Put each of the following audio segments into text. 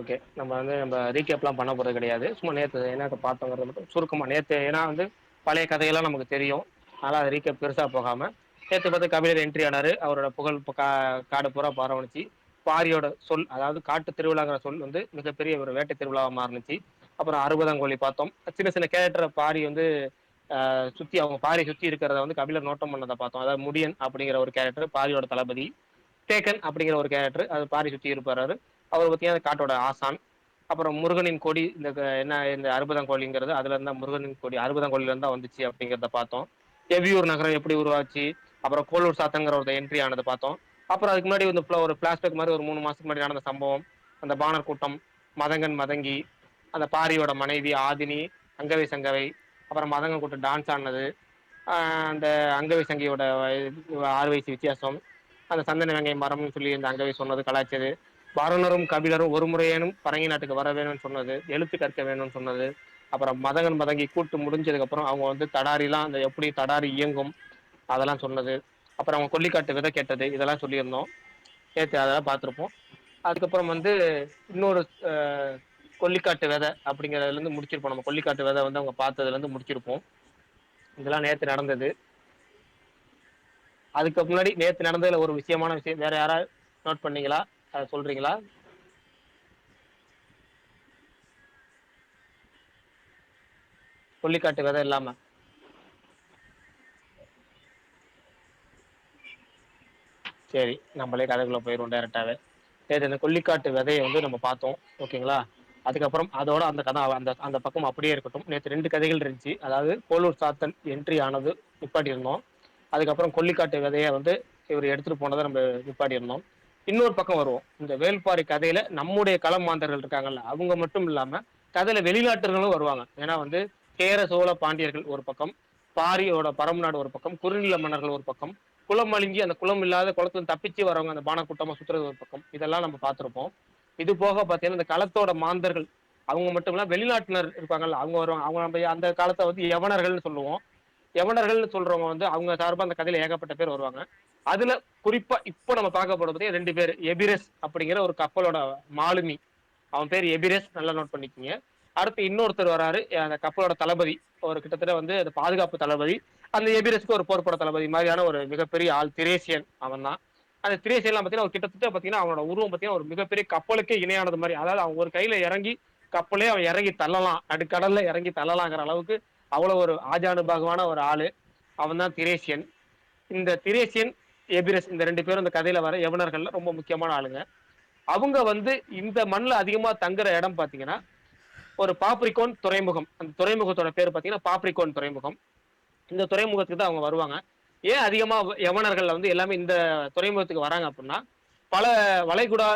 Okay நம்ம வந்து நம்ம ரீகேப்லாம் பண்ண போறது கிடையாது. சும்மா நேற்று என்ன பாத்தோங்கறத மட்டும் சுருக்கமாக நேற்று ஏன்னா வந்து பழைய கதையெல்லாம் நமக்கு தெரியும். அதனால் அது ரீகேப் பெருசாக போகாமல் நேற்று பார்த்து கபிலர் என்ட்ரி ஆனார். அவரோட புகழ் கா காடு பூரா பரவணிச்சு. பாரியோட சொல் அதாவது காட்டு திருவிழாங்கிற சொல் வந்து மிகப்பெரிய ஒரு வேட்டை திருவிழாவாக மாறுனுச்சு. அப்புறம் அறுபதாங்கோழி பார்த்தோம். சின்ன சின்ன கேரக்டரை பாரி வந்து சுற்றி சுத்தி அவங்க பாரி சுத்தி இருக்கிறத வந்து கபிலர் நோட்டம் பண்ணதை பார்த்தோம். அதாவது முடியன் அப்படிங்கிற ஒரு கேரக்டர் பாரியோட தளபதி. டேக்கன் அப்படிங்கிற ஒரு கேரக்டர் அது பாரி சுத்தி இருப்பாரு அவர் பாத்தீங்கன்னா காட்டோட ஆசான். அப்புறம் முருகனின் கொடி இந்த என்ன இந்த அறுபதாங்கோழிங்கிறது அதுல இருந்தா முருகனின் கொடி அறுபதாங்கோழில இருந்தா வந்துச்சு அப்படிங்கிறத பார்த்தோம். எவியூர் நகரம் எப்படி உருவாச்சு? அப்புறம் கோலூர் சாத்தங்கிற ஒரு என்ட்ரி ஆனது பார்த்தோம். அப்புறம் அதுக்கு முன்னாடி வந்து ஒரு பிளாஸ்டிக் மாதிரி ஒரு மூணு மாசத்துக்கு முன்னாடி நடந்த சம்பவம். அந்த பாணர் கூட்டம் மதங்கன் மதங்கி அந்த பாரியோட மனைவி ஆதினி அங்கவை சங்கவை அப்புறம் மதங்கன் கூட்டம் டான்ஸ் ஆனது அந்த அங்கவை சங்கையோட ஆறு வயசு வித்தியாசம் அந்த சந்தன வெங்கை மரம்னு சொல்லி அந்த அங்கவை சொன்னது கலாய்ச்சது. வாரணரும் கபிலரும் ஒரு முறையேனும் பரங்கி நாட்டுக்கு வர வேணும்னு சொன்னது எழுத்து கற்க வேணும்னு சொன்னது அப்புறம் மதங்கன் மதங்கி கூட்டு முடிஞ்சதுக்கு அப்புறம் அவங்க வந்து தடாரிலாம் அந்த எப்படி தடாரி இயங்கும் அதெல்லா சொன்னது. அப்புறம் அவங்க கொல்லிக்காட்டு விதை கேட்டது இதெல்லா சொல்லியிருந்தோ நேத்து அதெல்லா பாத்திருப்போ அதுக்கப்புறம் வந்து இன்னொரு ஆ கொல்லிக்காட்டு வெத அப்படிங்கிறதுல இருந்து முடிச்சிருப்போ நம்ம கொல்லிக்காட்டு வெத வந்து அவங்க பாத்ததுல இருந்து முடிச்சிருப்போ இதெல்லா நேத்து நடந்தது. அதுக்கு முன்னாடி நேத்து நடந்ததுல ஒரு விஷயமான விஷயம் வேற யாராவது நோட் பண்ணீங்களா? அதை சொல்றீங்களா? கொல்லிக்காட்டு விதை இல்லாம. சரி நம்மளே கதைக்குள்ள போயிடுவோம் டேரக்டாவே சரி இந்த கொல்லிக்காட்டு விதையை வந்து நம்ம பார்த்தோம் ஓகேங்களா? அதுக்கப்புறம் அதோட அந்த கதை அந்த அந்த பக்கம் அப்படியே இருக்கட்டும். நேற்று ரெண்டு கதைகள் இருந்துச்சு. அதாவது போலூர் சாத்தன் என்ட்ரி ஆனது நிப்பாட்டியிருந்தோம். அதுக்கப்புறம் கொல்லிக்காட்டு விதையை வந்து இவர் எடுத்துட்டு போனதை நம்ம நிப்பாட்டியிருந்தோம். இன்னொரு பக்கம் வருவோம். இந்த வேள்பாரி கதையில நம்முடைய களம் மாந்தர்கள் இருக்காங்கல்ல அவங்க மட்டும் இல்லாம கதையில வெளிநாட்டுகளும் வருவாங்க. ஏன்னா வந்து சேர சோழ பாண்டியர்கள் ஒரு பக்கம் பாரியோட பரம்நாடு ஒரு பக்கம் குறுநில மன்னர்கள் ஒரு பக்கம் குளம் அழிஞ்சி அந்த குளம் இல்லாத குளத்துல தப்பிச்சு வரவங்க அந்த பானக்கூட்டமா சுத்துறது ஒரு பக்கம். இதெல்லாம் நம்ம பார்த்துருப்போம். இது போக பார்த்தீங்கன்னா இந்த களத்தோட மாந்தர்கள் அவங்க மட்டுமில்ல வெளிநாட்டினர் இருப்பாங்கல்ல அவங்க வருவாங்க. அவங்க நம்ம அந்த காலத்தை வந்து யவனர்கள்னு சொல்லுவோம். யவனர்கள்னு சொல்றவங்க வந்து அவங்க சார்பாக அந்த கதையில ஏகப்பட்ட பேர் வருவாங்க. அதுல குறிப்பா இப்போ நம்ம பார்க்க போறது பாத்தீங்கன்னா ரெண்டு பேர். எபிரஸ் அப்படிங்கிற ஒரு கப்பலோட மாலுமி. அவன் பேர் எபிரஸ். நல்லா நோட் பண்ணிக்கோங்க. அடுத்து இன்னொருத்தர் வராரு. அந்த கப்பலோட தளபதி. ஒரு கிட்டத்தட்ட வந்து அந்த பாதுகாப்பு தளபதி. அந்த எபிரஸ்க்கு ஒரு போர்ப்பட தளபதி மாதிரியான ஒரு மிகப்பெரிய ஆள் திரேசியன் அவன் தான் அந்த திரேசியன்லாம் பார்த்தீங்கன்னா ஒரு கிட்டத்தட்ட பார்த்தீங்கன்னா அவனோட உருவம் பார்த்தீங்கன்னா ஒரு மிகப்பெரிய கப்பலுக்கே இணையானது மாதிரி. அதாவது அவன் ஒரு கையில இறங்கி கப்பலே அவன் இறங்கி தள்ளலாம். நடுக்கடல்ல இறங்கி தள்ளலாங்கிற அளவுக்கு அவ்வளவு ஒரு ஆஜானுபாகமான ஒரு ஆளு. அவன் தான் திரேசியன். இந்த திரேசியன் எபிரஸ் இந்த ரெண்டு பேரும் இந்த கதையில வர யவனர்கள்ல ரொம்ப முக்கியமான ஆளுங்க. அவங்க வந்து இந்த மண்ல அதிகமா தங்குற இடம் பாத்தீங்கன்னா ஒரு பாப்ரிகோன் துறைமுகம். அந்த துறைமுகத்தோட பேர் பாத்தீங்கன்னா பாப்ரிகோன் துறைமுகம். இந்த துறைமுகத்துக்கு தான் அவங்க வருவாங்க. ஏன் அதிகமா யவனர்கள் வந்து எல்லாமே இந்த துறைமுகத்துக்கு வராங்க அப்படின்னா பல வளைகுடா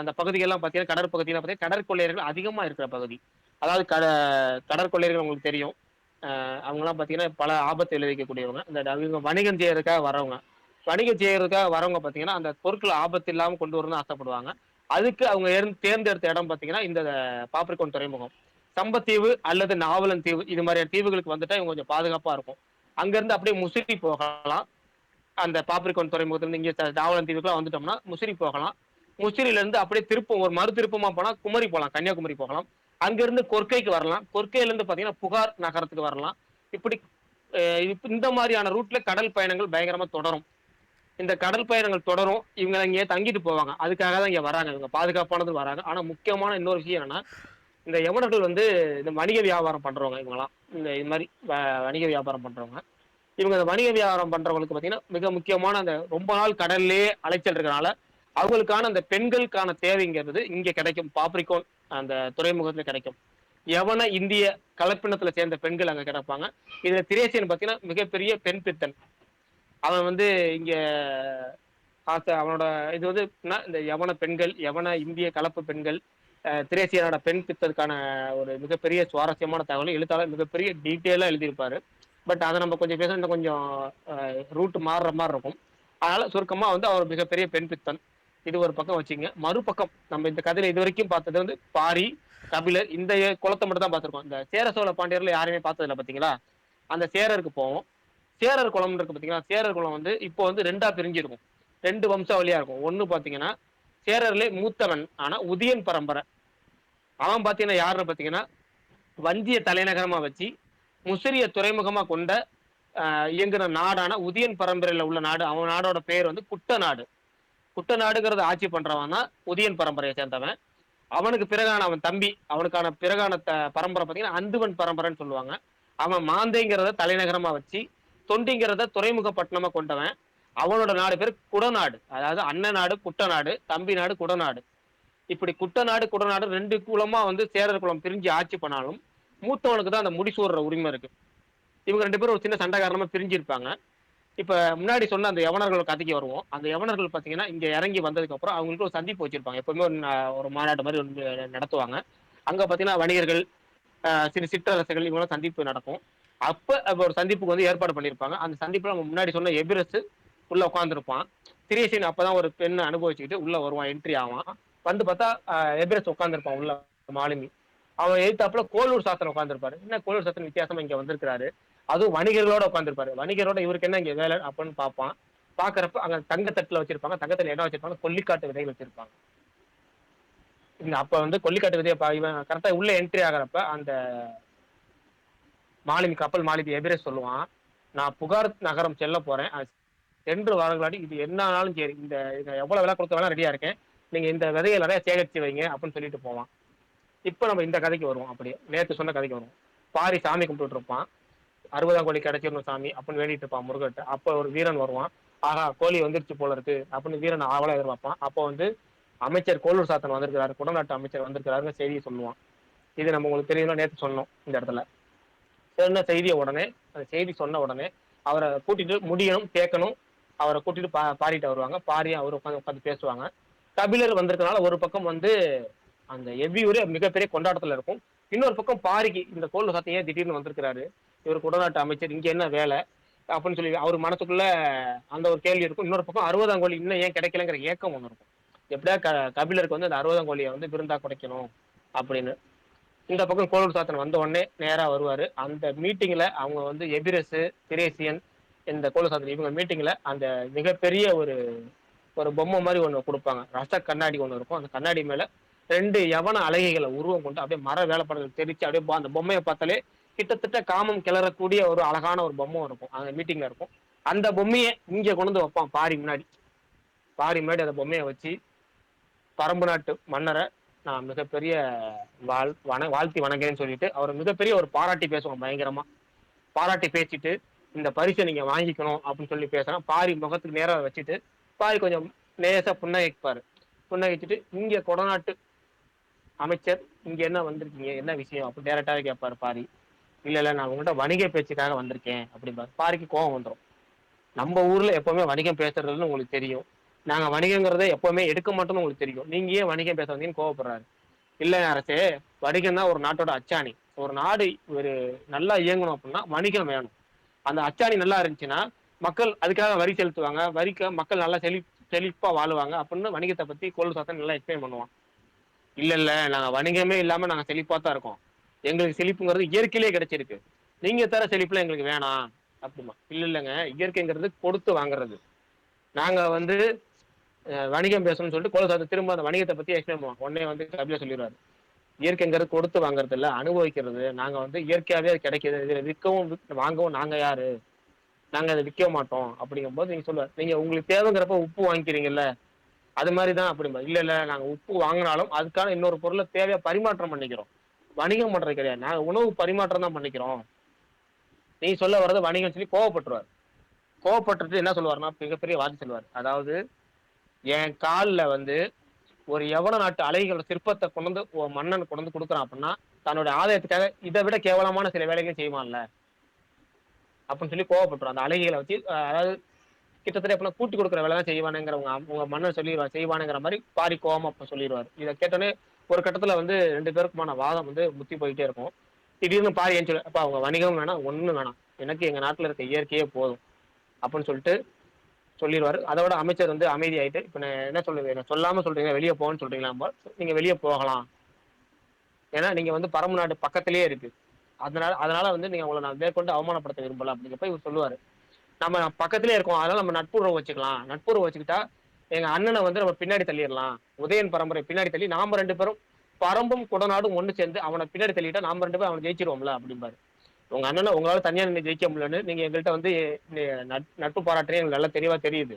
அந்த பகுதிகள்லாம் பார்த்தீங்கன்னா பாத்தீங்கன்னா கடற்பகுதியெல்லாம் பார்த்தீங்கன்னா கடற்கொள்ளையர்கள் அதிகமா இருக்கிற பகுதி. அதாவது கட கடற்கொள்ளையர்கள் உங்களுக்கு தெரியும். அ பார்த்தீங்கன்னா பாத்தீங்கன்னா பல ஆபத்து விளைவிக்கக்கூடியவங்க. இந்த வணிகம் செய்யறதுக்காக வரவங்க. வணிகம் செய்யறதுக்காக வரவங்க பாத்தீங்கன்னா அந்த பொருட்கள் ஆபத்து இல்லாம கொண்டு வரணும்னு ஆசைப்படுவாங்க. அதுக்கு அவங்க தேர்ந்தெடுத்த இடம் பாத்தீங்கன்னா இந்த பாப்பர்கோன் துறைமுகம். சம்பத்தீவு அல்லது நாவலன் தீவு இது மாதிரியான தீவுகளுக்கு வந்துட்டா இவங்க கொஞ்சம் பாதுகாப்பா இருக்கும். அங்கேருந்து அப்படியே முசிறி போகலாம். அந்த பாப்பரிக்கோன் துறைமுகத்துல இங்கே இங்க நாவலந்தீவுக்குல்லாம் தீவுக்குல்லாம் வந்துட்டோம்னா முசிறி போகலாம். முசிறில இருந்து அப்படியே திருப்பம் ஒரு மறு திருப்பமா போனா குமரி போகலாம் கன்னியாகுமரி போகலாம். அங்கிருந்து கொற்கைக்கு வரலாம். கொற்கையில இருந்து பாத்தீங்கன்னா புகார் நகரத்துக்கு வரலாம். இப்படி இந்த மாதிரியான ரூட்ல கடல் பயணங்கள் பயங்கரமா தொடரும். இந்த கடல் பயணங்கள் தொடரும் இவங்க இங்கே தங்கிட்டு போவாங்க. அதுக்காக தான் இங்க வராங்க. இவங்க பாதுகாப்பானது வராங்க. ஆனா முக்கியமான இன்னொரு விஷயம் என்னன்னா இந்த யமுனர்கள் வந்து இந்த வணிக வியாபாரம் பண்றவங்க இவங்கல்லாம் இந்த இது மாதிரி வணிக வியாபாரம் பண்றவங்க. இவங்க இந்த வணிக வியாபாரம் பண்றவங்களுக்கு பாத்தீங்கன்னா மிக முக்கியமான அந்த ரொம்ப நாள் கடல்லே அலைச்சல் இருக்கனால அவங்களுக்கான அந்த பெண்களுக்கான தேவைங்கிறது இங்க கிடைக்கும் பாப்ரிகோன் அந்த துறைமுகத்துல கிடைக்கும். யவன இந்திய கலப்பினத்துல சேர்ந்த பெண்கள் அங்க கிடப்பாங்க. இதுல திரேசியன் பாத்தீங்கன்னா மிகப்பெரிய பெண் பித்தன். அவன் வந்து இங்க ஆச அவனோட இது வந்து இந்த யவன பெண்கள் யவன இந்திய கலப்பு பெண்கள் திரேசியனோட பெண் பித்ததுக்கான ஒரு மிகப்பெரிய சுவாரஸ்யமான தகவல் எழுத்தாளர் மிகப்பெரிய டீட்டெயிலாக எழுதியிருப்பாரு. பட் அதை நம்ம கொஞ்சம் பேச கொஞ்சம் ரூட் மாறுற மாதிரி இருக்கும். அதனால சுருக்கமாக வந்து அவர் மிகப்பெரிய பெண் பித்தன். இது ஒரு பக்கம் வச்சுங்க. மறுபக்கம் நம்ம இந்த கதையில இது வரைக்கும் பார்த்தது வந்து பாரி கபிலர் இந்த குளத்தை மட்டும் தான் பார்த்துருக்கோம். இந்த சேர சோழ பாண்டியர்ல யாருமே பார்த்ததில்ல பார்த்தீங்களா? அந்த சேரருக்கு போவோம். சேரர் குளம் இருக்கு பாத்தீங்கன்னா சேரர் குளம் வந்து இப்போ வந்து ரெண்டா பிரிஞ்சிருக்கும். ரெண்டு வம்சாவளியா இருக்கும். ஒண்ணு பாத்தீங்கன்னா சேரர்லே மூத்தவன் ஆனா உதியன் பரம்பரை. அவன் பாத்தீங்கன்னா யாருன்னு பாத்தீங்கன்னா வந்திய தலைநகரமா வச்சு முசிறிய துறைமுகமா கொண்ட இயங்குற நாடான உதியன் பரம்பரையில உள்ள நாடு. அவன் நாடோட பேர் வந்து குட்ட நாடு குட்ட நாடுங்கிறத ஆட்சி பண்றவன் தான் உதியன் பரம்பரையை சேர்ந்தவன். அவனுக்கு பிறகான அவன் தம்பி அவனுக்கான பிறகான த- பரம்பரை பார்த்தீங்கன்னா அந்துவன் பரம்பரைன்னு சொல்லுவாங்க. அவன் மாந்தைங்கிறத தலைநகரமா வச்சு தொண்டிங்கிறத துறைமுக கொண்டவன். அவனோட நாடு பேர் குடநாடு. அதாவது அண்ணன் நாடு குட்டநாடு தம்பி நாடு குடநாடு இப்படி குட்டநாடு குடநாடு ரெண்டு குலமா வந்து சேரர் குலம் பிரிஞ்சு ஆட்சி பண்ணாலும் மூத்தவனுக்கு தான் அந்த முடிசூடுற உரிமை இருக்கு. இவங்க ரெண்டு பேரும் ஒரு சின்ன சண்டை காரணமா பிரிஞ்சிருப்பாங்க. இப்ப முன்னாடி சொன்ன அந்த யவனர்கள் கதைக்கு வருவோம். அந்த யவனர்கள் பாத்தீங்கன்னா இங்க இறங்கி வந்ததுக்கு அப்புறம் அவங்களுக்கு ஒரு சந்திப்பு வச்சிருப்பாங்க. எப்பவுமே ஒரு ஒரு மாநாடு மாதிரி நடத்துவாங்க. அங்க பாத்தீங்கன்னா வணிகர்கள் சிறு சிற்றரசுகள் இவங்களாம் சந்திப்பு நடக்கும். அப்ப ஒரு சந்திப்புக்கு வந்து ஏற்பாடு பண்ணியிருப்பாங்க அந்த சந்திப்புல நம்ம முன்னாடி சொன்ன எபிரஸ் உள்ள உட்காந்துருப்பான் திரேசின் அப்பதான் ஒரு பெண்ணை அனுபவிச்சுக்கிட்டு உள்ள வருவான் என்ட்ரி ஆவான். வந்து பார்த்தா எபிரஸ் உட்காந்துருப்பான் உள்ள மாலுமி. அவன் எழுத்தாப்புல கோலூர் சாத்தன் உட்காந்துருப்பாரு என்ன கோலூர் சாத்தன் வித்தியாசமா இங்க வந்திருக்காரு அதுவும் வணிகர்களோட உட்காந்துருப்பாரு வணிகரோட இவருக்கு என்ன இங்க வேலை அப்படின்னு பார்ப்பான். பாக்குறப்ப அங்க தங்கத்தட்டுல வச்சிருப்பாங்க. தங்கத்துல என்ன வச்சிருப்பாங்க. கொல்லிக்காட்டு விதைகள் வச்சிருப்பாங்க. அப்ப வந்து கொல்லிக்காட்டு விதையை இவன் கரெக்டா உள்ள என்ட்ரி ஆகுறப்ப அந்த மாலினி கப்பல் மாலுமி எபிரே சொல்லுவான். நான் புகார் நகரம் செல்ல போறேன். சென்று வரங்களாடி இது என்ன ஆனாலும் சரி. இந்த இதை எவ்வளவு விலை கொடுத்த வேணா ரெடியா இருக்கேன். நீங்க இந்த விதையை நிறைய சேகரிச்சு வைங்க அப்படின்னு சொல்லிட்டு போவான். இப்ப நம்ம இந்த கதைக்கு வருவோம். அப்படியே நேத்து சொன்ன கதைக்கு வருவோம். பாரி சாமி கும்பிட்டு இருப்பான். அறுபதாம் கோழி கிடைச்சிடணும் சாமி அப்படின்னு வேண்டிட்டு இருப்பான் முருகன்ட்ட அப்ப ஒரு வீரன் வருவான். ஆஹா கோழி வந்துருச்சு போல இருக்கு அப்படின்னு வீரன் ஆவலா எதிர்பார்ப்பான். அப்போ வந்து அமைச்சர் கோலூர் சாத்தன் வந்திருக்கிறாரு. குடநாட்டு அமைச்சர் வந்திருக்கிறாருன்னு செய்தியை சொல்லுவான். இது நம்ம உங்களுக்கு தெரியும் நேற்று சொன்னோம் இந்த இடத்துல. சொன்ன செய்தியை உடனே அந்த செய்தி சொன்ன உடனே அவரை கூட்டிட்டு முடியணும் கேட்கணும். அவரை கூட்டிட்டு பா பாடிட்டு வருவாங்க. பாரி அவர் உட்காந்து உட்காந்து பேசுவாங்க. கபிலர் வந்திருக்கனால ஒரு பக்கம் வந்து அந்த எவ்வியூரே மிகப்பெரிய கொண்டாட்டத்துல இருக்கும். இன்னொரு பக்கம் பாரிக்கு இந்த கோல் சத்தம் ஏன் திடீர்னு வந்திருக்கிறாரு? இவர் உடநாட்டு அமைச்சர் இங்க என்ன வேலை? அப்படின்னு சொல்லி அவர் மனசுக்குள்ள அந்த ஒரு கேள்வி இருக்கும். இன்னொரு பக்கம் அறுபதாம் கோழி இன்னும் ஏன் கிடைக்கலங்கிற ஏக்கம் ஒன்று இருக்கும். எப்படியா க கபிலருக்கு வந்து அந்த அறுபதாம் கோழியை வந்து விருந்தா குடைக்கணும் அப்படின்னு. இந்த பக்கம் கோலூர் சாத்தன் வந்த உடனே நேரா வருவாரு. அந்த மீட்டிங்ல அவங்க வந்து எபிரஸ் திரேசியன் இந்த கோலூர் சாத்தன் இவங்க மீட்டிங்ல அந்த மிகப்பெரிய ஒரு ஒரு பொம்மை மாதிரி ஒன்று கொடுப்பாங்க. ரச கண்ணாடி ஒன்று இருக்கும். அந்த கண்ணாடி மேல ரெண்டு யவன அழகைகளை உருவம் கொண்டு அப்படியே மர வேலைப்பாடுகள் தெரிச்சு அப்படியே அந்த பொம்மையை பார்த்தாலே கிட்டத்தட்ட காமம் கிளறக்கூடிய ஒரு அழகான ஒரு பொம்மை இருக்கும். அந்த மீட்டிங்ல இருக்கும். அந்த பொம்மையை இங்க கொண்டு வந்து வைப்பான் பாரி முன்னாடி. பாரி முன்னாடி அந்த பொம்மையை வச்சு பரம்பு நாட்டு மன்னரை நான் மிகப்பெரிய வாழ் வன வாழ்த்தி வணங்குறேன்னு சொல்லிட்டு அவர் மிகப்பெரிய ஒரு பாராட்டி பேசுவோம் பயங்கரமா. பாராட்டி பேசிட்டு இந்த பரிசை நீங்க வாங்கிக்கணும் அப்படின்னு சொல்லி பேசுறேன் பாரி முகத்துக்கு நேரா வச்சுட்டு பாரி கொஞ்சம் லேசா புன்னகைப்பாரு. புன்னகைச்சிட்டு இங்க கொடநாட்டு அமைச்சர் இங்க என்ன வந்திருக்கீங்க என்ன விஷயம்? அப்படி டேரக்டாவே கேட்பாரு பாரி. இல்ல இல்ல நான் உங்கள்கிட்ட வணிக பேச்சுக்காக வந்திருக்கேன் அப்படிம்பாரு. பாரிக்கு கோபம் வந்துடும் நம்ம ஊர்ல எப்பவுமே வணிகம் பேசுறதுன்னு உங்களுக்கு தெரியும். நாங்க வணிகங்கிறத எப்பவுமே எடுக்க மாட்டோம்னு உங்களுக்கு தெரியும். நீங்க ஏன் வணிகம் பேச வந்தீங்கன்னு கோவப்படுறாரு. இல்லை அரசே வணிகம் தான் ஒரு நாட்டோட அச்சாணி. ஒரு நாடு ஒரு நல்லா இயங்கணும் அப்படின்னா வணிகம் வேணும். அந்த அச்சாணி நல்லா இருந்துச்சுன்னா மக்கள் அதுக்காக வரி செலுத்துவாங்க. வரிக்க மக்கள் நல்லா செழி செழிப்பா வாழுவாங்க அப்படின்னு வணிகத்தை பத்தி கோல் சாத்தன் நல்லா எக்ஸ்பிளைன் பண்ணுவான். இல்ல இல்ல நாங்க வணிகமே இல்லாம நாங்க செழிப்பா தான் இருக்கோம். எங்களுக்கு செழிப்புங்கிறது இயற்கையிலே கிடைச்சிருக்கு. நீங்க தர செழிப்புல எங்களுக்கு வேணாம் அப்படிமா இல்ல இல்லைங்க இயற்கைங்கிறது கொடுத்து வாங்குறது. நாங்க வந்து வணிகம் பேசணும்னு சொல்லிட்டு கோல சாத்தன் திரும்ப அந்த வணிகத்தை பத்தி எக்ஸ்பிளைன் பண்ணுவாங்க. உடனே வந்து கபில சொல்லிடுவாரு. இயற்கைங்கிறது கொடுத்து வாங்குறது இல்ல அனுபவிக்கிறது. நாங்க வந்து இயற்கையாவே அது கிடைக்கிது. இதுல விற்கவும் வாங்கவும் நாங்க யாரு? நாங்க அதை விற்க மாட்டோம். அப்படிங்கும்போது நீங்க சொல்லுவார் நீங்க உங்களுக்கு தேவைங்கிறப்ப உப்பு வாங்கிக்கிறீங்கல்ல அது மாதிரி தான் அப்படிம்பா. இல்ல இல்ல நாங்க உப்பு வாங்கினாலும் அதுக்கான இன்னொரு பொருளை தேவையா பரிமாற்றம் பண்ணிக்கிறோம். வணிகம் பண்றது கிடையாது. நாங்க உணவு பரிமாற்றம் தான் பண்ணிக்கிறோம். நீ சொல்ல வர்றது வணிகம் சொல்லி கோவப்பட்டுருவார். கோவப்பட்டுட்டு என்ன சொல்லுவாருன்னா மிகப்பெரிய வார்த்தை சொல்லுவார். அதாவது என் கால்ல வந்து ஒரு எவன நாட்டு அலைகள் சிற்பத்தை கொண்டு வந்து மன்னன் கொண்டு வந்து கொடுக்குறான் அப்படின்னா தன்னுடைய ஆதாயத்துக்காக இதை விட கேவலமான சில வேலைகள் செய்வான்ல. அப்படின்னு சொல்லி கோவப்பட்டுரும். அந்த அலைகளை வச்சு அதாவது கிட்டத்தட்ட எப்படின்னா கூட்டி கொடுக்குற வேலை தான் செய்வானுங்கிற உங்க உங்க மன்னன் சொல்லிடுவார் செய்வானுங்கிற மாதிரி பாரி கோவம் அப்ப சொல்லிடுவார். இதை கேட்டோன்னே ஒரு கட்டத்துல வந்து ரெண்டு பேருக்குமான வாதம் வந்து முத்தி போயிட்டே இருக்கும். திடீர்னு பாரி ஏன் சொல்லு அவங்க வணிகம் வேணாம் ஒண்ணும் வேணாம். எனக்கு எங்க நாட்டுல இருக்க இயற்கையே போதும். அப்படின்னு சொல்லிட்டு சொல்லிடுவாரு. அதோட அமைச்சர் வந்து அமைதி ஆயிட்டு இப்ப நான் என்ன சொல்றது என்ன சொல்லாம சொல்றீங்க வெளியே போகணும்னு சொல்றீங்களா நீங்க வெளியே போகலாம். ஏன்னா நீங்க வந்து பரம்பு நாடு பக்கத்திலேயே இருக்கு. அதனால அதனால வந்து நீங்க உங்களை நான் மேற்கொண்டு அவமானப்படுத்த விரும்பல அப்படிங்கிறப்ப இவர் சொல்லுவாரு. நம்ம பக்கத்திலே இருக்கோம் அதனால நம்ம நட்புறவு வச்சுக்கலாம். நட்புறவு வச்சுக்கிட்டா எங்க அண்ணனை வந்து நம்ம பின்னாடி தள்ளிடலாம். உதயன் பரம்பரை பின்னாடி தள்ளி நாம ரெண்டு பேரும் பரம்பும் குடநாடும் ஒண்ணு சேர்ந்து அவன பின்னாடி தள்ளிட்டா நாம ரெண்டு பேரும் அவன ஜெயிச்சிருவோம்ல அப்படிம்பாரு. உங்க அண்ணன உங்களால தனியா நின்னு ஜெயிக்க முடியலன்னு நீங்க எங்கள்கிட்ட வந்து நட்பு பாராட்டுறீங்க. எங்களுக்கு நல்லா தெளிவா தெரியுது.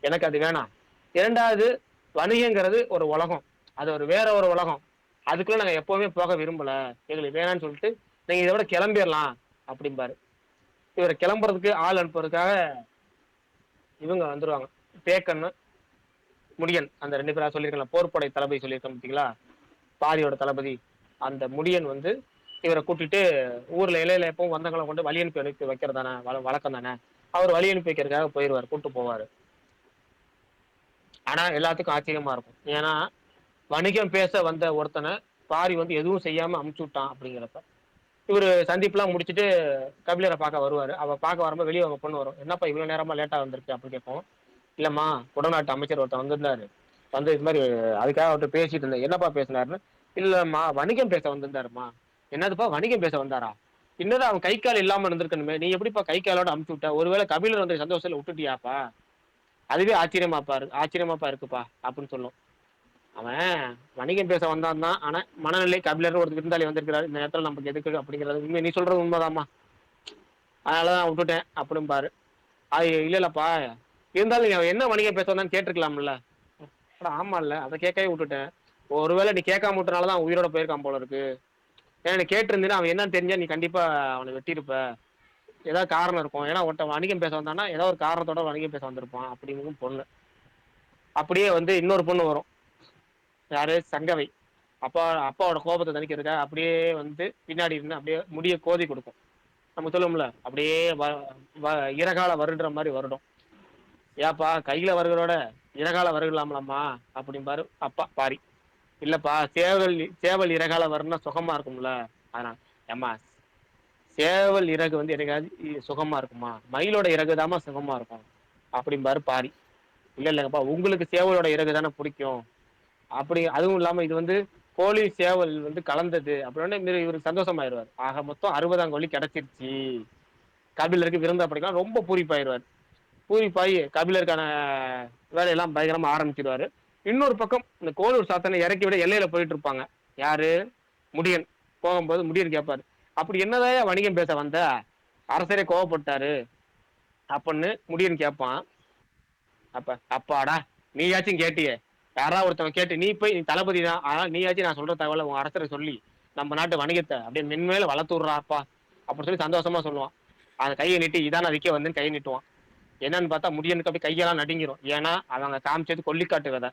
எனக்கு அது வேணாம். இரண்டாவது வணிகங்கிறது ஒரு உலகம். அது ஒரு வேற ஒரு உலகம். அதுக்குள்ள நாங்க எப்பவுமே போக விரும்பல. எங்களுக்கு வேணாம்னு சொல்லிட்டு நீங்க இதை விட கிளம்பிடலாம் அப்படிம்பாரு. இவரை கிளம்புறதுக்கு ஆள் அனுப்புறதுக்காக இவங்க வந்துருவாங்க. பேக்கன்னு முடியன். அந்த ரெண்டு பேரா சொல்லியிருக்கலாம் போர்ப்படை தளபதி சொல்லியிருக்கோம் பார்த்தீங்களா? பாரியோட தளபதி. அந்த முடியன் வந்து இவரை கூட்டிட்டு ஊர்ல இலையில எப்பவும் வந்தவங்களை கொண்டு வழி அனுப்பி வைக்க வைக்கிறது தானே வழக்கம் தானே? அவர் வழி அனுப்பி வைக்கிறதுக்காக போயிடுவார் கூட்டு போவாரு. ஆனா எல்லாத்துக்கும் ஆச்சரியமா இருக்கும். ஏன்னா வணிகம் பேச வந்த ஒருத்தனை பாரி வந்து எதுவும் செய்யாம அமுச்சு விட்டான் அப்படிங்கிறப்ப இவர் சந்திப்புலாம் முடிச்சுட்டு கபிலரை பார்க்க வருவாரு. அவ பார்க்க வரும்போது வெளியே அவங்க பொண்ணு வரும். என்னப்பா இவ்வளவு நேரமா லேட்டா வந்திருக்கு? அப்படின்னு கேட்போம். இல்லம்மா குடநாட்டு அமைச்சர் ஒருத்தன் வந்திருந்தாரு. வந்து இது மாதிரி அதுக்காக அவர்கிட்ட பேசிட்டு இருந்தேன். என்னப்பா பேசினாருன்னு? இல்லைம்மா வணிகம் பேச வந்திருந்தாருமா என்னதுப்பா வணிகம் பேச வந்தாரா? இன்னும் அவன் கை கால் இல்லாம இருந்திருக்கணுமே? நீ எப்படிப்பா கை காலோட அமுச்சு விட்ட? ஒருவேளை கபிலர் வந்து சந்தோஷத்துல விட்டுட்டியாப்பா? அதுவே ஆச்சரியமாப்பா இருக்கு ஆச்சரியமாப்பா இருக்குப்பா அப்படின்னு சொல்லும். அவன் வணிகம் பேச வந்தான் தான் ஆனா மனநிலை கபிலர் ஒரு விருந்தாளி வந்திருக்கிறாரு. இந்த நேரத்துல நமக்கு எதுக்கு அப்படிங்கிறது? உண்மை நீ சொல்றது உண்மைதாம்மா. அதனாலதான் விட்டுட்டேன் அப்படிம்பாரு அது இல்ல இல்லப்பா இருந்தாலும் நீ அவன் என்ன வணிகம் பேச வந்தான்னு கேட்டிருக்கலாம்ல. ஆமா இல்ல அதை கேட்கவே விட்டுட்டேன். ஒருவேளை நீ கேட்காம விட்டனாலதான் தான் உயிரோட போயிருக்கான் போல இருக்கு. ஏன்னா நீ கேட்டிருந்தீன்னா அவன் என்னன்னு தெரிஞ்சா நீ கண்டிப்பா அவனை வெட்டியிருப்ப. ஏதாவது காரணம் இருக்கும். ஏன்னா ஒருத்தன் வணிகம் பேச வந்தான்னா ஏதோ ஒரு காரணத்தோட வணிகம் பேச வந்திருப்பான். அப்படிங்கும் பொண்ணு. அப்படியே வந்து இன்னொரு பொண்ணு வரும். யாரு? சங்கவை. அப்பா அப்பாவோட கோபத்தை தணிக்கிறதுக்காக அப்படியே வந்து பின்னாடி இருந்து அப்படியே முடிய கோதி கொடுக்கும். நம்ம சொல்லுவோம்ல அப்படியே வ- வ- இறகால வருன்ற மாதிரி வருடும். ஏப்பா கையில வருகிறோட இறகால வருகலாம்லாமா அப்படிம்பாரு அப்பா பாரி. இல்லப்பா சேவல் சேவல் இறகால வரும்னா சுகமா இருக்கும்ல. அதனால ஏம்மா சேவல் இறகு வந்து எனக்காவது சுகமா இருக்குமா? மயிலோட இறகு தாமா சுகமா இருக்கும். அப்படிம்பாரு பாரி. இல்ல இல்லங்கப்பா உங்களுக்கு சேவலோட இறகு தானே பிடிக்கும். அப்படி அதுவும் இல்லாம இது வந்து கோழி சேவல் வந்து கலந்தது. அப்படின்னு இவரு- இவருக்கு சந்தோஷமாயிருவார். ஆக மொத்தம் அறுபதாம் கோழி கிடைச்சிருச்சு. கபிலருக்கு விருந்தா படிக்கலாம் ரொம்ப பூரிப்பாயிருவார். பூரிப்பாயி கபிலருக்கான வேலையெல்லாம் பயங்கரமா ஆரம்பிச்சிருவாரு. இன்னொரு பக்கம் இந்த கோலூர் சாத்தனை இறக்கி விட எல்லையில போயிட்டு இருப்பாங்க. யாரு? முடியன். போகும்போது முடியன் கேட்பாரு அப்படி என்னதான் வணிகம் பேச வந்த? அரசரே கோவப்பட்டாரு. அப்படின்னு முடியன் கேட்பான் அப்ப அப்பாடா நீயாச்சும் கேட்டியே. யாரா ஒருத்தவன் கேட்டு நீ போய் நீ தளபதி தான். ஆனால் நீயாச்சும் நான் சொல்ற தகவலை உன் அரசரை சொல்லி நம்ம நாட்டு வணிகத்தை அப்படியே மென்மேல வளர்த்துடுறாப்பா. அப்படின்னு சொல்லி சந்தோஷமா சொல்லுவான். அந்த கையை நீட்டி இதான் விற்க வந்து கையை நீட்டுவான். என்னன்னு பார்த்தா முடியனுக்கு அப்படியே கையெல்லாம் நடுங்கிரும். ஏன்னா அவங்க காமிச்சது கொல்லிக்காட்டு விதை.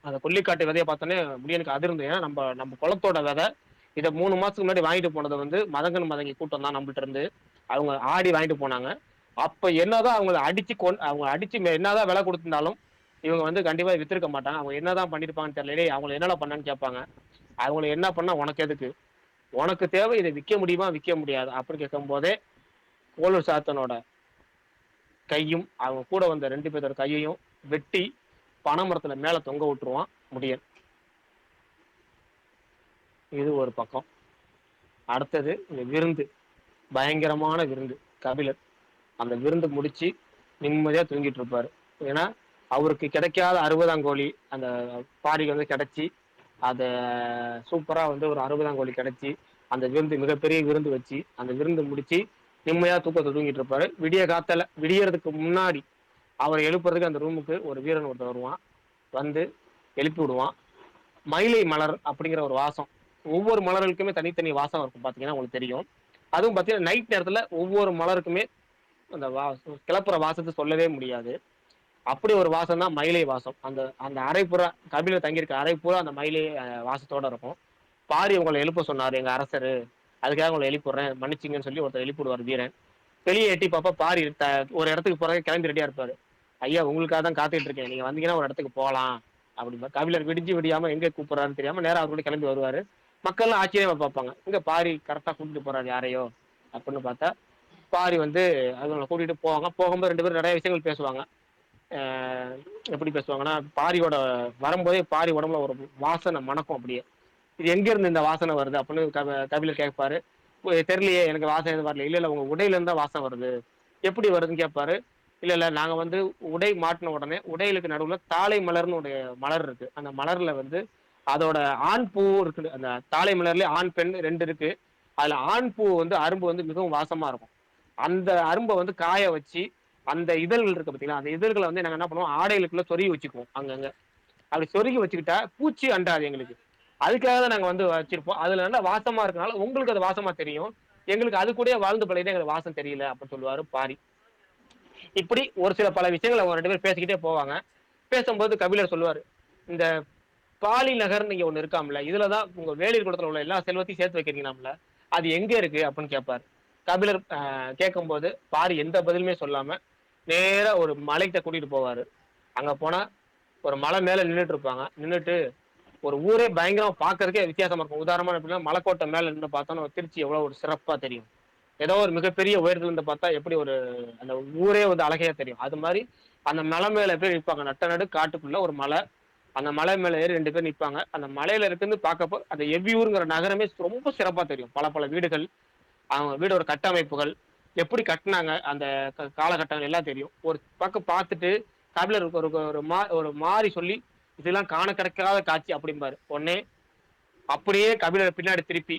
அந்த கொல்லிக்காட்டு விதையை பார்த்தோன்னே முடியனுக்கு அதிர்ந்து. ஏன்னா நம்ம நம்ம குளத்தோட விதை இதை மூணு மாசத்துக்கு முன்னாடி வாங்கிட்டு போனது வந்து மதங்கன் மதங்கி கூட்டம் தான் நம்மள்ட்ட இருந்து. அவங்க ஆடி வாங்கிட்டு போனாங்க. அப்ப என்னதான் அவங்கள அடிச்சு கொண் அவங்க அடிச்சு மே- என்னதான் விலை கொடுத்திருந்தாலும் இவங்க வந்து கண்டிப்பா வித்திருக்க மாட்டாங்க. அவங்க என்னதான் பண்ணிருப்பாங்கன்னு தெரியல. அவங்கள என்னடா பண்ணான்னு கேட்பாங்க. அவங்கள என்ன பண்ணா உனக்கு எதுக்கு? உனக்கு தேவை இதை விற்க முடியுமா? விற்க முடியாது. அப்படின்னு கேட்கும் போதே கோலூர் சாத்தனோட கையும் அவங்க கூட வந்த ரெண்டு பேரோட கையையும் வெட்டி பனைமரத்துல மேல தொங்க விட்டுருவான் முடியன். இது ஒரு பக்கம். அடுத்தது இந்த விருந்து. பயங்கரமான விருந்து. கபிலர் அந்த விருந்து முடிச்சு நிம்மதியா தூங்கிட்டு இருப்பாரு. ஏன்னா அவருக்கு கிடைக்காத அறுபதாம் கோழி அந்த பாடிக்கு வந்து கிடைச்சி அத சூப்பரா வந்து ஒரு அறுபதாம் கோழி கிடைச்சி அந்த விருந்து மிகப்பெரிய விருந்து வச்சு அந்த விருந்து முடிச்சு நிம்மதியா தூக்கத்தை தூங்கிட்டு இருப்பாரு. விடிய காத்தல விடியறதுக்கு முன்னாடி அவரை எழுப்புறதுக்கு அந்த ரூமுக்கு ஒரு வீரன் ஒருத்தர் வருவான். வந்து எழுப்பி விடுவான். மயிலை மலர் அப்படிங்கிற ஒரு வாசம். ஒவ்வொரு மலர்களுக்குமே தனித்தனி வாசம் இருக்கும் பாத்தீங்கன்னா உங்களுக்கு தெரியும். அதுவும் பாத்தீங்கன்னா நைட் நேரத்துல ஒவ்வொரு மலருக்குமே அந்த வா கிளப்புற வாசத்தை சொல்லவே முடியாது. அப்படி ஒரு வாசம் தான் மயிலை வாசம். அந்த அந்த அரைப்புறா கபில தங்கியிருக்க அரைப்புறா அந்த மயிலை வாசத்தோட இருக்கும். பாரி உங்களை எழுப்ப சொன்னாரு எங்க அரசரு அதுக்காக உங்களை எழுப்பிடுறேன் மன்னிச்சிங்கன்னு சொல்லி ஒருத்தர் எழுப்பிடுவார் வீரன். வெளியே எட்டி பாப்பா பாரி ஒரு இடத்துக்கு போறதுக்கு கிளம்பி ரெடியா இருப்பாரு. ஐயா உங்களுக்காக தான் காத்துட்டு இருக்கேன். நீங்க வந்தீங்கன்னா ஒரு இடத்துக்கு போகலாம். அப்படிம்பா கபிலர் விடிஞ்சு விடியாம எங்க கூப்பிடுறாருன்னு தெரியாம நேரம் அவரோட கூட கிளம்பி வருவாரு. மக்கள்லாம் ஆச்சரியமா பார்ப்பாங்க. இங்க பாரி கரெக்டா கூட்டிட்டு போறாரு யாரையோ? அப்படின்னு பார்த்தா பாரி வந்து அவங்களை கூட்டிட்டு போவாங்க. போகும்போது ரெண்டு பேரும் நிறைய விஷயங்கள் பேசுவாங்க. எப்படி பேசுவாங்கன்னா பாரியோட வரும்போதே பாரி உடம்புல ஒரு வாசனை மணக்கும் அப்படியே. இது எங்க இருந்து இந்த வாசனை வருது அப்படின்னு கப- கபிலர் கேட்பாரு. தெரியலையே எனக்கு வாசனை எதுவும் வரல. இல்ல இல்ல உங்க உடையில இருந்தா வாசனை வருது. எப்படி வருதுன்னு கேட்பாரு. இல்ல இல்ல. நாங்க வந்து உடை மாட்டின உடனே உடைகளுக்கு நடுவுல தாளை மலர்னு ஒரு மலர் இருக்கு. அந்த மலர்ல வந்து அதோட ஆண் பூ இருக்குது. அந்த தாழை மலர்லயே ஆண் பெண் ரெண்டு இருக்கு. அதுல ஆண் பூ வந்து அரும்பு வந்து மிகவும் வாசமா இருக்கும். அந்த அரும்பை வந்து காய வச்சு அந்த இதழ்கள் இருக்கு பாத்தீங்களா? அந்த இதழ்களை வந்து நாங்க என்ன பண்ணுவோம்? ஆடைகளுக்குள்ள சொருகி வச்சுக்குவோம் அங்கங்க. அப்படி சொருகி வச்சுக்கிட்டா பூச்சி அண்டாது எங்களுக்கு. அதுக்காக தான் நாங்க வந்து வச்சிருப்போம். அதுல நல்லா வாசமா இருக்கனால உங்களுக்கு அது வாசமா தெரியும். எங்களுக்கு அது கூட வாழ்ந்து பழைய எங்களுக்கு வாசம் தெரியல அப்படின்னு சொல்லுவாரு பாரி. இப்படி ஒரு சில பல விஷயங்களை அவங்க ரெண்டு பேரும் பேசிக்கிட்டே போவாங்க. பேசும்போது கபிலர் சொல்லுவாரு இந்த பாலி நகர்னு இங்க ஒண்ணு இருக்காம்ல இதுலதான் உங்க வேலூர் குளத்துல உள்ள எல்லா செல்வத்தையும் சேர்த்து வைக்கிறீங்களாம்ல அது எங்க இருக்கு அப்படின்னு கேட்பாரு கபிலர் கேட்கும் போது பாரி எந்த பதிலுமே சொல்லாம நேரா ஒரு மலைகிட்ட கூட்டிட்டு போவாரு. அங்க போனா ஒரு மலை மேல நின்றுட்டு இருப்பாங்க. நின்றுட்டு ஒரு ஊரே பயங்கரமா பாக்குறதுக்கே வித்தியாசமா இருக்கும். உதாரணமா எப்படின்னா மலைக்கோட்டை மேல நின்று பார்த்தோம்னா திருச்சி எவ்வளவு ஒரு சிறப்பா தெரியும். ஏதோ ஒரு மிகப்பெரிய உயரத்துல இருந்து பார்த்தா எப்படி ஒரு அந்த ஊரே வந்து அழகையா தெரியும். அது மாதிரி அந்த மலை மேல போய் நிற்பாங்க நட்ட நடு காட்டுக்குள்ள ஒரு மலை. அந்த மலை மேல ஏறி ரெண்டு பேர் நிற்பாங்க அந்த மலையில இருந்து பார்க்கப்போ அந்த எவ்வியூருங்கிற நகரமே ரொம்ப சிறப்பா தெரியும். பல பல வீடுகள் அவங்க வீடோட கட்டமைப்புகள் எப்படி கட்டினாங்க அந்த க- காலகட்டங்கள் எல்லாம் தெரியும். ஒரு பக்கம் பார்த்துட்டு கபிலர் ஒரு ஒரு மா ஒரு மாறி சொல்லி இதெல்லாம் காண கிடைக்காத காட்சி அப்படிம்பாரு. உடனே அப்படியே கபிலர் பின்னாடி திருப்பி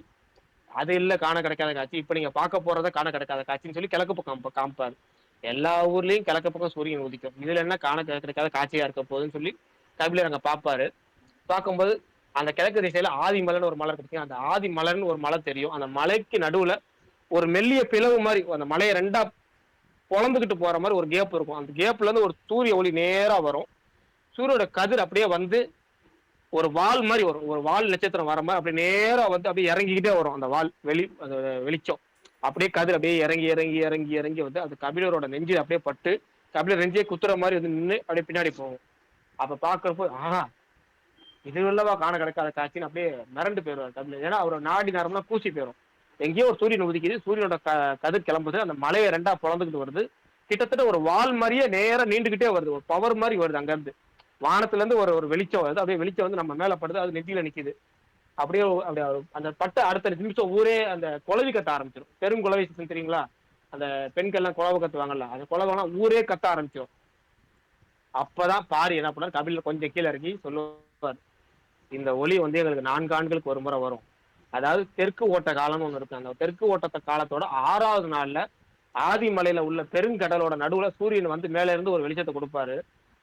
அது இல்ல காண கிடைக்காத காட்சி. இப்ப நீங்க பார்க்க போறத காண கிடைக்காத காட்சின்னு சொல்லி கிழக்கு பக்கம் காமிப்பாரு. எல்லா ஊர்லயும் கிழக்கு பக்கம் சூரியன் உதிக்கும். இதுல என்ன காண கிடை- கிடைக்காத காட்சியா இருக்க போகுதுன்னு சொல்லி கபிலர் அங்க பார்ப்பாரு. பார்க்கும்போது அந்த கிழக்கு திசையில ஆதி மலர்னு ஒரு மலர் கிடைக்கும். அந்த ஆதி மலர்னு ஒரு மலை தெரியும். அந்த மலைக்கு நடுவுல ஒரு மெல்லிய பிளவு மாதிரி அந்த மலையை ரெண்டா பொழந்துகிட்டு போற மாதிரி ஒரு கேப் இருக்கும். அந்த கேப்ல இருந்து ஒரு சூரிய ஒளி நேரா வரும். சூரியோட கதிர் அப்படியே வந்து ஒரு வால் மாதிரி வரும். ஒரு வால் நட்சத்திரம் வர மாதிரி அப்படியே நேரம் வந்து அப்படியே இறங்கிக்கிட்டே வரும். அந்த வால் வெளி அந்த வெளிச்சம். அப்படியே கதிர் அப்படியே இறங்கி இறங்கி இறங்கி இறங்கி வந்து அந்த கபிலரோட நெஞ்சு அப்படியே பட்டு கபிலர் நெஞ்சே குத்துற மாதிரி வந்து நின்று அப்படியே பின்னாடி போகும். அப்ப பாக்குறப்போ ஆஹா இது உள்ளவா காண கிடைக்காத காட்சின்னு அப்படியே மிரண்டு போயிடுவார் கபிலர். ஏன்னா அவரோட நாடி நேரம்லாம் பூசி போயிடும் எங்கேயோ ஒரு சூரியன் உதிக்குது. சூரியனோட க கதிர் கிளம்புது. அந்த மலையை ரெண்டா பொழந்துக்கிட்டு வருது. கிட்டத்தட்ட ஒரு வால் மாதிரியே நேரம் நீண்டுகிட்டே வருது. ஒரு பவர் மாதிரி வருது அங்க வானத்துலேருந்து வானத்துல இருந்து ஒரு ஒரு வெளிச்சம் வருது. அப்படியே வெளிச்சம் வந்து நம்ம மேல படுது. அது நெத்தியில நிக்குது. அப்படியே அப்படியே அந்த பட்ட அடுத்த நிமிஷம் ஊரே அந்த குலவி கத்த ஆரம்பிச்சிடும் பெரும் குலவை season தெரியுங்களா? அந்த பெண்கள்லாம் குழவை கத்துவாங்கல்ல. அந்த குலவெல்லாம் ஊரே கத்த ஆரம்பிச்சிடும் அப்பதான் பாரி என்ன பண்ணார்? கபில கொஞ்சம் கீழே இறங்கி சொல்லுவார். இந்த ஒளி வந்து எங்களுக்கு நான்கு ஆண்டுகளுக்கு ஒரு முறை வரும். அதாவது தெற்கு ஓட்ட காலம்னு ஒண்ணு இருக்கு. அந்த தெற்கு ஓட்டத்த காலத்தோட ஆறாவது நாள்ல ஆதிமலையில உள்ள பெருங்கடலோட நடுவுல சூரியன் வந்து மேல இருந்து ஒரு வெளிச்சத்தை கொடுப்பாரு.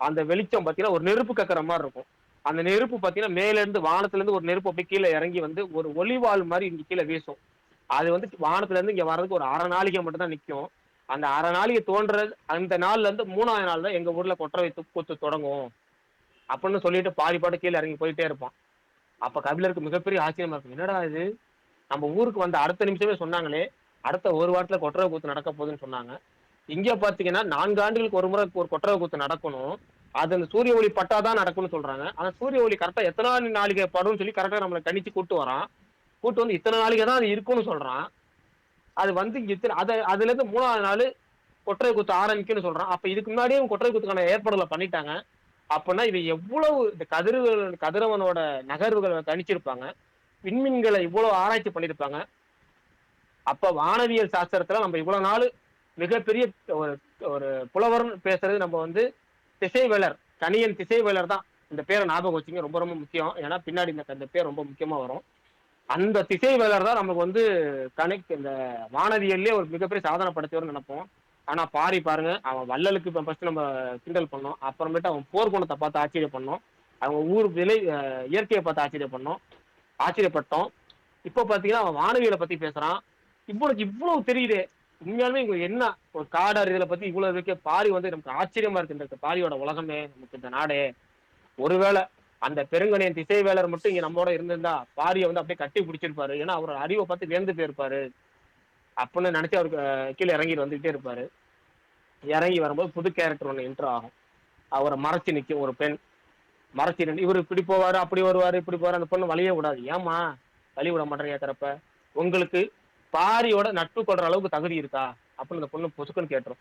அந்த வெளிச்சம் பாத்தீங்கன்னா ஒரு நெருப்பு கக்கிற மாதிரி இருக்கும். அந்த நெருப்பு பாத்தீங்கன்னா மேல இருந்து வானத்துல இருந்து ஒரு நெருப்பு அப்படியே கீழே இறங்கி வந்து ஒரு ஒளிவாள் மாதிரி இங்க கீழே வீசும். அது வந்து வானத்துல இருந்து இங்க வர்றதுக்கு ஒரு அரை நாளைக்கு மட்டும் தான் நிற்கும் அந்த அரை நாளைக்கு தோன்றது அந்த நாள்ல இருந்து மூணாவது நாள் தான் எங்க ஊர்ல கொற்ற வைத்து கூத்து தொடங்கும். அப்படின்னு சொல்லிட்டு பாடி பாட்டு கீழே இறங்கி போயிட்டே இருப்பான். அப்ப கபிலருக்கு மிகப்பெரிய ஆச்சரியமா இருக்கும். என்னடா இது? நம்ம ஊருக்கு வந்த அடுத்த நிமிஷமே சொன்னாங்களே அடுத்த ஒரு வாரத்துல கொற்றவை கூத்து நடக்க போகுதுன்னு சொன்னாங்க. இங்க பாத்தீங்கன்னா நான்கு ஆண்டுகளுக்கு ஒரு முறை ஒரு கொற்றவை கூத்து நடக்கணும். அது அந்த சூரிய ஒளி பட்டாதான் நடக்கும்னு சொல்றாங்க. ஆனா சூரிய ஒளி கரெக்டா எத்தனை நாளைக்கு படும்னு சொல்லி கரெக்டா நம்மளை கணிச்சு கூட்டு வரான். கூட்டு வந்து இத்தனை நாளைக்கு தான் அது இருக்கும்னு சொல்றான். அது வந்து இத்தனை அதை அதுல இருந்து மூணாவது நாள் கொற்றை குத்து ஆரம்பிக்கும்னு சொல்றான். அப்ப இதுக்கு முன்னாடியே கொற்றை குத்துக்கான ஏற்பாடுகளை பண்ணிட்டாங்க. அப்படின்னா இது எவ்வளவு இந்த கதிர்கள் கதிரவனோட நகர்வுகளை கணிச்சிருப்பாங்க. விண்மீன்களை இவ்வளவு ஆராய்ச்சி பண்ணியிருப்பாங்க அப்ப வானவியல் சாஸ்திரத்துல நம்ம இவ்வளவு நாள் மிகப்பெரிய ஒரு ஒரு புலவர்னு பேசுறது நம்ம வந்து திசைவேலர் கணியன் திசைவேலர் தான். இந்த பேரை ஞாபகம் வச்சுங்க ரொம்ப ரொம்ப முக்கியம். ஏன்னா பின்னாடி இந்த பேர் ரொம்ப முக்கியமா வரும். அந்த திசைவேலர் தான் நமக்கு வந்து கணக்கு இந்த வானவியல்லே ஒரு மிகப்பெரிய சாதனை படைச்சவர்னு நினைப்போம். ஆனா பாரி பாருங்க அவன் வள்ளலுக்கு இப்ப ஃபர்ஸ்ட் நம்ம கிண்டல் பண்ணோம். அப்புறமேட்டு அவன் போர்க்குணத்தை பார்த்து ஆச்சரியம் பண்ணோம். அவங்க ஊர் விலை இயற்கையை பார்த்து ஆச்சரியம் பண்ணோம். ஆச்சரியப்பட்டோம். இப்போ பாத்தீங்கன்னா அவன் வானவியலை பத்தி பேசுறான். இவ்வளவு இவ்வளவு தெரியுதே. உண்மையாலுமே இங்க என்ன ஒரு காடு அறிதலை பத்தி இவ்வளவு இருக்கு பாரி வந்து நமக்கு ஆச்சரியமா இருக்கு இந்த பாரியோட உலகமே நமக்கு இந்த நாடே. ஒருவேளை அந்த பெருங்கணியன் திசை வேலர் மட்டும் இங்க நம்மோட இருந்திருந்தா பாரியை வந்து அப்படியே கட்டி பிடிச்சிருப்பாரு. ஏன்னா அவரோட அறிவை பார்த்து வேந்து போயிருப்பாரு. அப்படின்னு நினைச்சு அவருக்கு கீழே இறங்கி வந்துகிட்டே இருப்பாரு. இறங்கி வரும்போது புது கேரக்டர் ஒன்று என்ட்ரு ஆகும். அவரை மறைச்சு நிற்கும் ஒரு பெண். மறைச்சு நின்று இவர் இப்படி போவார் அப்படி வருவார் இப்படி போவார். அந்த பொண்ணு வழியே விடாது. ஏமா வழி விட மாட்டேன் ஏத்துறப்ப உங்களுக்கு பாரியோட நட்பு கொள்ற அளவுக்கு தகுதி இருக்கா? அப்படின்னு அந்த பொண்ணு பொசுக்குன்னு கேட்டுரும்.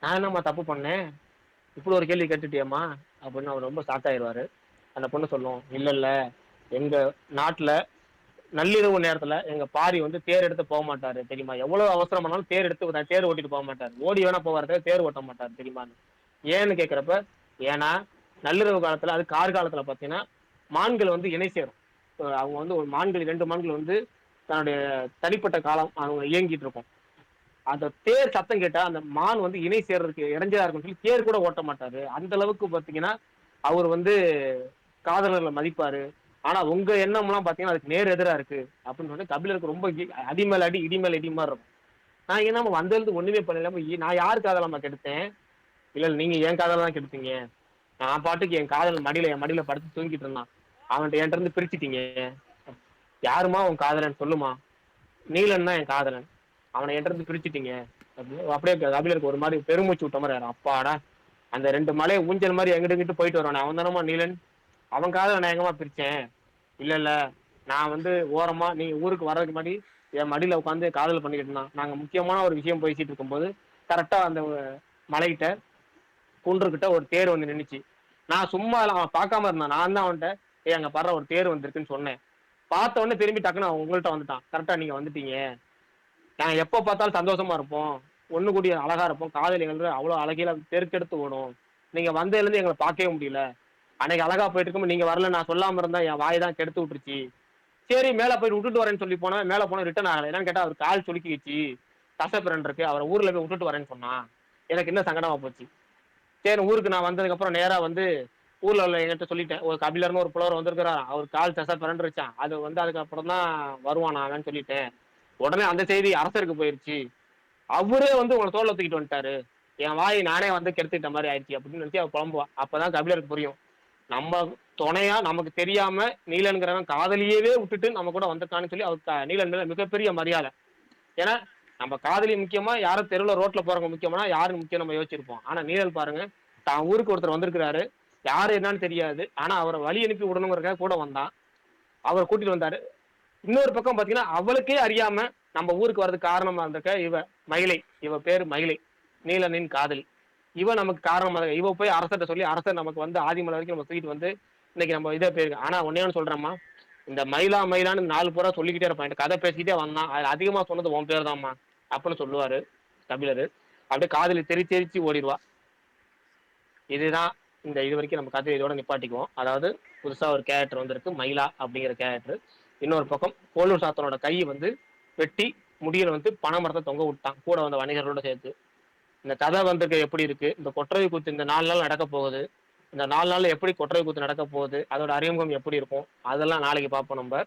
நான் என்னம்மா தப்பு பண்ணேன்? இப்படி ஒரு கேள்வி கேட்டுட்டியம்மா? அப்படின்னு அவர் ரொம்ப ஷாக் ஆயிடுவாரு. அந்த பொண்ணு சொல்லும் இல்ல இல்ல. எங்க நாட்டுல நள்ளிரவு நேரத்துல எங்க பாரி வந்து தேர் எடுத்து போக மாட்டாரு தெரியுமா? எவ்வளவு அவசரம் பண்ணாலும் தேர் எடுத்து தேர் ஓட்டிட்டு போக மாட்டாரு. ஓடி வேணா போவாரு தேர் ஓட்ட மாட்டாரு தெரியுமான்னு? ஏன்னு கேக்குறப்ப ஏன்னா நள்ளிரவு காலத்துல அது கார் காலத்துல பாத்தீங்கன்னா மான்கள் வந்து இணை சேரும். அவங்க வந்து ஒரு மான்கள் ரெண்டு மான்கள் வந்து தன்னுடைய தனிப்பட்ட காலம் அவங்க இயங்கிட்டு இருக்கும். அந்த தேர் சத்தம் கேட்டா அந்த மான் வந்து இணை சேர்றதுக்கு இடைஞ்சலா இருக்கும்னு சொல்லி தேர் கூட ஓட்ட மாட்டாரு. அந்த அளவுக்கு பாத்தீங்கன்னா அவர் வந்து காதலர்களை மதிப்பாரு. ஆனா உங்க எண்ணம்லாம் பாத்தீங்கன்னா அதுக்கு நேர் எதிரா இருக்கு அப்படின்னு சொல்லி கபிலருக்கு ரொம்ப அடிமேல் அடி இடிமேல் இடி மாதிரி இருக்கும். நான் என்ன வந்தது ஒண்ணுமே பண்ணலாம நான் யார் காதலாமா கெடுத்தேன்? இல்ல, நீங்க என் காதல தான் கெடுத்தீங்க. நான் பாட்டுக்கு என் காதல் மடியில என் மடியில படுத்து தூங்கிட்டு இருந்தான். அவன்கிட்ட என்கிட்ட இருந்து பிரிச்சுட்டீங்க. யாருமா உன் காதலன்? சொல்லுமா. நீலன் தான் என் காதலன். அவனை என்றது பிரிச்சுட்டீங்க. அப்படியே கபிலருக்கு ஒரு மாதிரி பெருமூச்சு விட்ட மாதிரி அப்பாடா. அந்த ரெண்டு மலையை ஊஞ்சல் மாதிரி எங்கிட்ட போயிட்டு வரானே அவன் தானமா நீலன்? அவன் காதல நான் எங்கம்மா பிரிச்சேன்? இல்ல இல்ல. நான் வந்து ஓரமா நீ ஊருக்கு வர்றதுக்கு முன்னாடி என் மடியில உட்காந்து காதல் பண்ணிக்கிட்டு இருந்தான். நாங்க முக்கியமான ஒரு விஷயம் பேசிட்டு இருக்கும்போது கரெக்டா அந்த மலைகிட்ட குன்றுகிட்ட ஒரு தேர் வந்து நின்னுச்சு. நான் சும்மா அவன் பார்க்காம இருந்தான். நான் தான் அவன்கிட்ட ஏ அங்க படுற ஒரு தேர் வந்திருக்குன்னு சொன்னேன். பார்த்த உடனே திரும்பி டக்குன்னு அவன் உங்கள்ட்ட வந்துட்டான். கரெக்டா நீங்க வந்துட்டீங்க. நான் எப்போ பார்த்தாலும் சந்தோஷமா இருப்போம். ஒண்ணு கூடிய அழகா இருப்போம். காதல் எங்களுக்கு அவ்வளவு அழகில தெருக்கெடுத்து ஓடும். நீங்க வந்ததுலேருந்து எங்களை பார்க்கவே முடியல. அன்னைக்கு அழகா போயிட்டு இருக்கும்போது நீங்க வரல நான் சொல்லாம இருந்தா என் வாய் தான் கெடுத்து விட்டுருச்சு. சரி மேல போய் விட்டுட்டு வரேன்னு சொல்லி போனா மேல போனா ரிட்டர்ன் ஆகல. என்னன்னு கேட்டா அவர் கால் சுலுக்கிச்சு தசப்பிரன் இருக்கு. அவரை ஊர்ல போய் விட்டுட்டு வரேன்னு சொன்னான். எனக்கு என்ன சங்கடமா போச்சு. சரி ஊருக்கு நான் வந்ததுக்கு அப்புறம் நேரா வந்து ஊர்ல உள்ள எங்கிட்ட சொல்லிட்டேன். ஒரு கபிலர்னு ஒரு புலவர் வந்திருக்கிறார். அவர் கால் தசை பிறண்டுருச்சான் அது வந்து அதுக்கப்புறம் தான் வருவான் நான் சொல்லிட்டேன். உடனே அந்த செய்தி அரசருக்கு போயிருச்சு. அவரே வந்து உங்களை தோல்ல தூக்கிட்டு வந்துட்டாரு. என் வாய் நானே வந்து கெடுத்துக்கிட்ட மாதிரி ஆயிடுச்சு அப்படின்னு நினைச்சு அவர் புலம்புவா அப்பதான் கபிலருக்கு புரியும். நம்ம துணையா நமக்கு தெரியாம நீலன்கிறவன் காதலியவே விட்டுட்டு நம்ம கூட வந்திருக்கான்னு சொல்லி அவர் நீலன் மேல மிகப்பெரிய மரியாதை. ஏன்னா நம்ம காதலி முக்கியமா யாரும் தெருவில் ரோட்ல போறவங்க முக்கியமானா யாரு முக்கியம் நம்ம யோசிச்சிருப்போம். ஆனா நீலன் பாருங்க தான் ஊருக்கு ஒருத்தர் வந்திருக்கிறாரு. யாரு என்னன்னு தெரியாது. ஆனா அவரை வழி அனுப்பி விடணுங்கிறக்காக கூட வந்தான். அவர் கூட்டிட்டு வந்தாரு. இன்னொரு பக்கம் பாத்தீங்கன்னா அவளுக்கே அறியாம நம்ம ஊருக்கு வர்றதுக்கு காரணமா இருந்திருக்க இவ மகிழை இவ பேர் மகிழை நீலனின் காதலி. இவ நமக்கு காரணமா இருக்க இவ போய் அரசர்கிட்ட சொல்லி அரசர் நமக்கு வந்து ஆதிமலை வரைக்கும் நம்ம தூக்கிட்டு வந்து இன்னைக்கு நம்ம இதே போயிருக்கு ஆனா ஒன்னே ஒன்று சொல்றேம்மா? இந்த மயிலா மயிலான்னு நாலு பூரா சொல்லிக்கிட்டே இருப்பான். கதை பேசிக்கிட்டே வந்தான். அது அதிகமா சொன்னது உன் பேர் தான்மா அப்படின்னு சொல்லுவாரு கபிலர். அப்படியே காதலி தெரி தெரிச்சு ஓடிடுவா. இதுதான் இந்த இது வரைக்கும் நம்ம கதை இதோட நிப்பாட்டிக்குவோம். அதாவது புதுசா ஒரு கேரக்டர் வந்திருக்கு மயிலா அப்படிங்கிற கேரக்டர் இன்னொரு பக்கம் கோலூர் சாத்தனோட கையை வந்து வெட்டி முடியில வந்து பனைமரத்தை தொங்க விட்டான். கூட வந்த வணிகர்களோட சேர்த்து. இந்த கதை வந்திருக்க எப்படி இருக்கு? இந்த கொற்றவை கூத்து இந்த நாலு நாள் நடக்க போகுது. இந்த நாலு நாள்ல எப்படி கொற்றவை கூத்து நடக்க போகுது? அதோட அறிமுகம் எப்படி இருக்கும்? அதெல்லாம் நாளைக்கு பார்ப்போம் நம்ம.